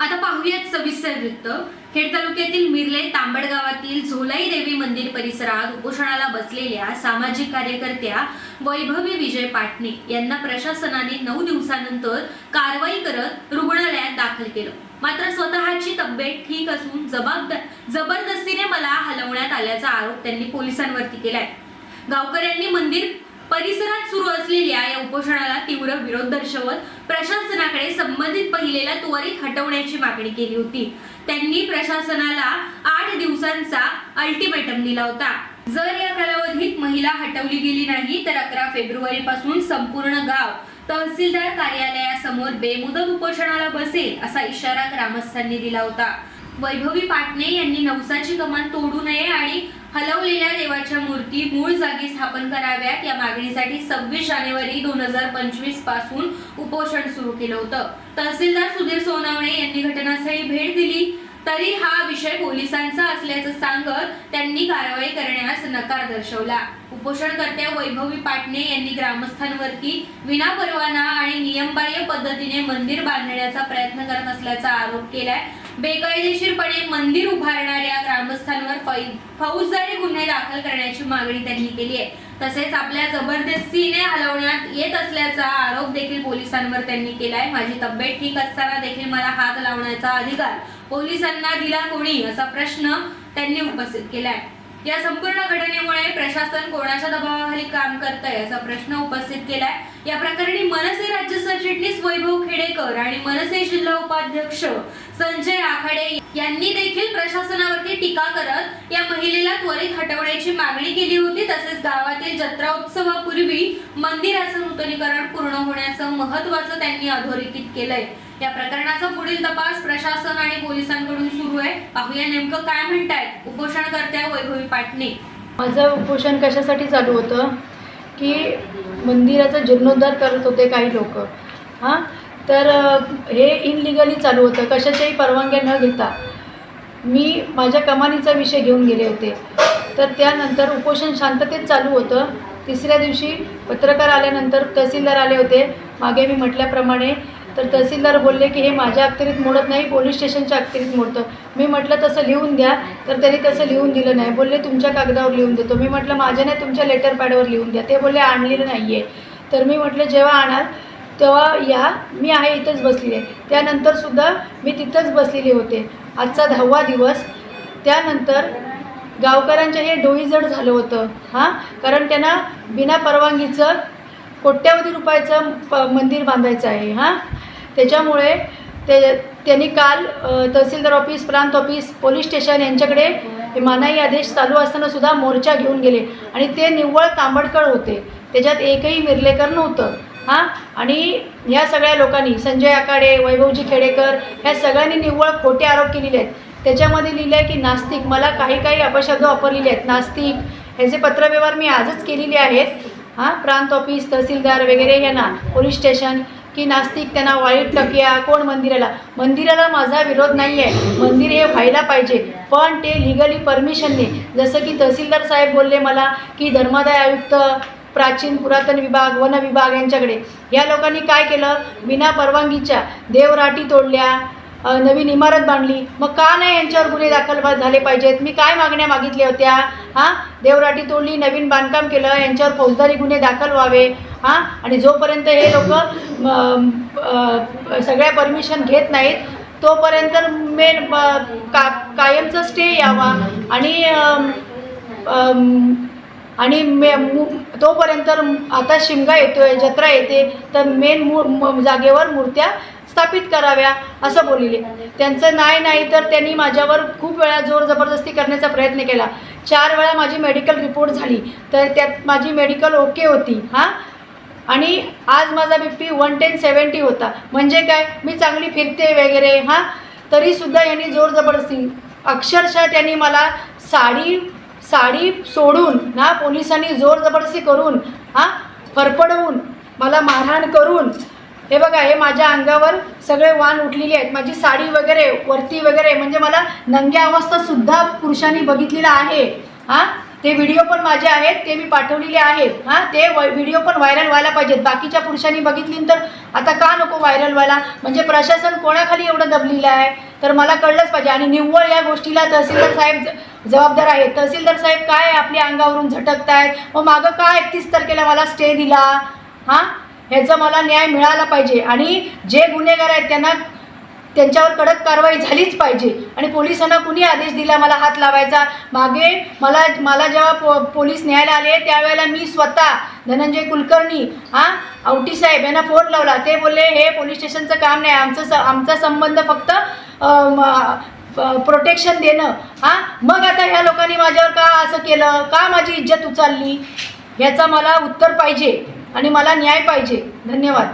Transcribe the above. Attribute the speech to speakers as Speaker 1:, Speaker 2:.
Speaker 1: आता पाहूयात सविस्तर वृत्त. खेड तालुक्यातील मिरले तांबड गावातील झोलाई देवी मंदिर परिसरात उपोषणाला बसलेल्या सामाजिक कार्यकर्त्या वैभवी विजय पाटणे यांना प्रशासनाने नऊ दिवसानंतर कारवाई करत रुग्णालयात दाखल केलं. मात्र स्वतःची तब्येत ठीक असून जबाबदार जबरदस्तीने मला हलवण्यात आल्याचा आरोप त्यांनी पोलिसांवरती केलाय. गावकऱ्यांनी मंदिर परिसरात सुरू असलेल्या या उपोषणाला तीव्र विरोध दर्शवत प्रशासनाकडे संबंधित पहिलेला त्वरित हटवण्याची मागणी केली होती. त्यांनी प्रशासनाला आठ दिवसांचा अल्टिमेटम दिला होता. जर या कालावधीत महिला हटवली गेली नाही तर अकरा फेब्रुवारी पासून संपूर्ण गाव तहसीलदार कार्यालयासमोर बेमुदत उपोषणाला बसेल असा इशारा ग्रामस्थांनी दिला होता. वैभवी पाटणे यांनी नवसाची कमान तोडू नये आणि हलवलेल्या देवाच्या मूर्ती मूळ जागी स्थापन कराव्यात. या मागणीसाठी सव्वीस जानेवारी दोन हजार पंचवीसपासून उपोषण सुरू केलं होतं. तहसीलदार सुधीर सोनवणे यांनी घटनास्थळी भेट दिली. तरी हा विषय पोलिसांचा असल्याचं सांगत त्यांनी कारवाई करण्यास नकार दर्शवला. उपोषणकर्त्या वैभवी पाटणे यांनी ग्रामस्थांवरती विनापरवाना आणि नियमबाह्य पद्धतीने मंदिर बांधण्याचा प्रयत्न करत असल्याचा आरोप केलाय. बेकायदेशीरपणे मंदिर उभारणाऱ्या ग्रामस्थांवर फौजदारी गुन्हे दाखल करण्याची मागणी त्यांनी केली आहे. तसेच आपल्या जबरदस्तीने हलवण्यात येत असल्याचा आरोप देखील पोलिसांवर त्यांनी केलाय. माझी तब्येत ठीक असताना देखील मला हात लावण्याचा अधिकार पोलिसांना दिला कोणी? असा प्रश्न त्यांनी उपस्थित केलाय. या संपूर्ण घटनेमुळे प्रशासन कोणाच्या दबावाखाली काम करत आहे असा प्रश्न उपस्थित केलाय. या प्रकरणी मनसे राज्य सरचिटणीस वैभव खेडेकर आणि मनसे जिल्हा उपाध्यक्ष संजय आखाडे यांनी देखील टीका करत या महिलेला त्वरित हटवण्याची मागणी केली होती. तसेच गावातील जत्रा उत्सवापूर्वी मंदिराचं नूतनीकरण पूर्ण होण्याचं महत्वाचं त्यांनी अधोरेखित केलंय. या प्रकरणाचा पुढील तपास प्रशासन आणि पोलिसांकडून सुरू आहे. पाहूया नेमकं काय म्हणतायत उपोषणकर्त्या वैभवी पाटणे.
Speaker 2: माझं उपोषण कशासाठी चालू होतं? की मंदिराचा जीर्णोद्धार करत होते काही लोक. हां? तर हे इनलिगली चालू होतं. कशाच्याही परवानग्या न घेता. मी माझ्या कमानीचा विषय घेऊन गेले होते. तर त्यानंतर उपोषण शांततेत चालू होतं. तिसऱ्या दिवशी पत्रकार आल्यानंतर तहसीलदार आले होते. मागे मी म्हटल्याप्रमाणे तर तहसीलदार बोलले की हे माझ्या अखत्यारीत मोडत नाही पोलीस स्टेशनच्या अखत्यारीत मोडतं. मी म्हटलं तसं लिहून द्या. तर त्यांनी तसं लिहून दिलं नाही. बोलले तुमच्या कागदावर लिहून देतो. मी म्हटलं माझ्या नाही तुमच्या लेटर पॅडवर लिहून द्या. ते बोलले आणलेलं नाही आहे तर मी म्हटलं जेव्हा आणाल तेव्हा या. मी आहे इथंच बसलेली आहे. त्यानंतरसुद्धा मी तिथंच बसलेले होते. आजचा दहावा दिवस. त्यानंतर गावकऱ्यांच्या हे डोईजड झालं होतं. हां? कारण त्यांना बिना परवानगीचं कोट्यावधी रुपयाचं प मंदिर बांधायचं आहे. हां? त्याच्यामुळे ते त्यांनी काल तहसीलदार ऑफिस प्रांत ऑफिस पोलीस स्टेशन यांच्याकडे हे मानाई आदेश चालू असतानासुद्धा मोर्चा घेऊन गेले. आणि ते निव्वळ तांबडकळ होते. त्याच्यात एकही मिरलेकर नव्हतं. हां? आणि ह्या सगळ्या लोकांनी संजय आकाडे वैभवजी खेडेकर ह्या सगळ्यांनी निव्वळ खोटे आरोप केलेले आहेत. त्याच्यामध्ये लिहिलं आहे की नास्तिक मला काही काही अपशब्द वापरलेले आहेत. नास्तिक ह्याचे पत्रव्यवहार मी आजच केलेले आहेत. हां? प्रांत ऑफिस तहसीलदार वगैरे यांना पोलीस स्टेशन की नास्तिक त्यांना वाईट टकिया कोण मंदिराला? मंदिराला माझा विरोध नाही आहे मंदिर हे व्हायला पाहिजे. पण ते लिगली परमिशनने जसं की तहसीलदार साहेब बोलले मला की धर्मादाय आयुक्त प्राचीन पुरातन विभाग वन विभाग यांच्याकडे. या लोकांनी काय केलं? बिना परवानगीच्या देवराटी तोडल्या नवीन इमारत बांधली. मग का नाही यांच्यावर गुन्हे दाखल झाले पाहिजेत? मी काय मागण्या मागितल्या होत्या? हां? देवराटी तोडली नवीन बांधकाम केलं यांच्यावर फौजदारी गुन्हे दाखल व्हावे. हां? आणि जोपर्यंत हे लोक सगळ्या परमिशन घेत नाहीत तोपर्यंत मेन का कायमचा स्टे यावा. आणि आणि मे मु तोपर्यंत आता शिमगा येतो आहे जत्रा येते तर मेन मू म- जागेवर मूर्त्या स्थापित कराव्या असं बोलले त्यांचं नाही नाही तर त्यांनी माझ्यावर खूप वेळा जोर जबरदस्ती करण्याचा प्रयत्न केला. चार वेळा माझी मेडिकल रिपोर्ट झाली. तर त्यात माझी मेडिकल ओके होती हां? आणि आज माझा B P one ten seventy होता. म्हणजे काय? मी चांगली फिरते वगैरे हां? तरीसुद्धा यांनी जोर जबरदस्ती. अक्षरशः त्यांनी मला साडी साडी सोडून ना पोलिसांनी जोर जबरदस्ती करून हां फरफडवून मला मारहाण करून हे बघा हे माझ्या अंगावर सगळे वाण उठलेले आहेत. माझी साडी वगैरे वरती वगैरे म्हणजे मला नंग्या अवस्थासुद्धा पुरुषांनी बघितलेला आहे. हां? ते व्हिडिओ पण माझे आहेत ते मी पाठवलेले आहेत. हां ते व्हिडिओ पण व्हायरल व्हायला पाहिजेत. बाकीच्या पुरुषांनी बघितली तर आता का नको व्हायरल व्हायला? म्हणजे प्रशासन कोणाखाली एवढं दबलेलं आहे? तर मला कळलंच पाहिजे. आणि निव्वळ या गोष्टीला तहसीलदार साहेब जबाबदार आहेत. तहसीलदार साहेब काय आपल्या अंगावरून झटकतायत. मग मागं का एकतीस तारखेला मला स्टे दिला. हां? ह्याचा मला न्याय मिळाला पाहिजे. आणि जे गुन्हेगार आहेत त्यांना त्यांच्यावर कडक कारवाई झालीच पाहिजे. आणि पोलिसांना कुणी आदेश दिला मला हात लावायचा? मागे मला मला जेव्हा पो पोलीस न्यायला आले त्यावेळेला मी स्वतः धनंजय कुलकर्णी हां आवटी साहेब यांना फोन लावला. ते बोलले हे पोलीस स्टेशनचं काम नाही आमचं स आमचा संबंध फक्त प्रोटेक्शन देणं. हां मग आता ह्या लोकांनी माझ्यावर का असं केलं? का माझी इज्जत उचलली? ह्याचा मला उत्तर पाहिजे आणि मला न्याय पाहिजे. धन्यवाद.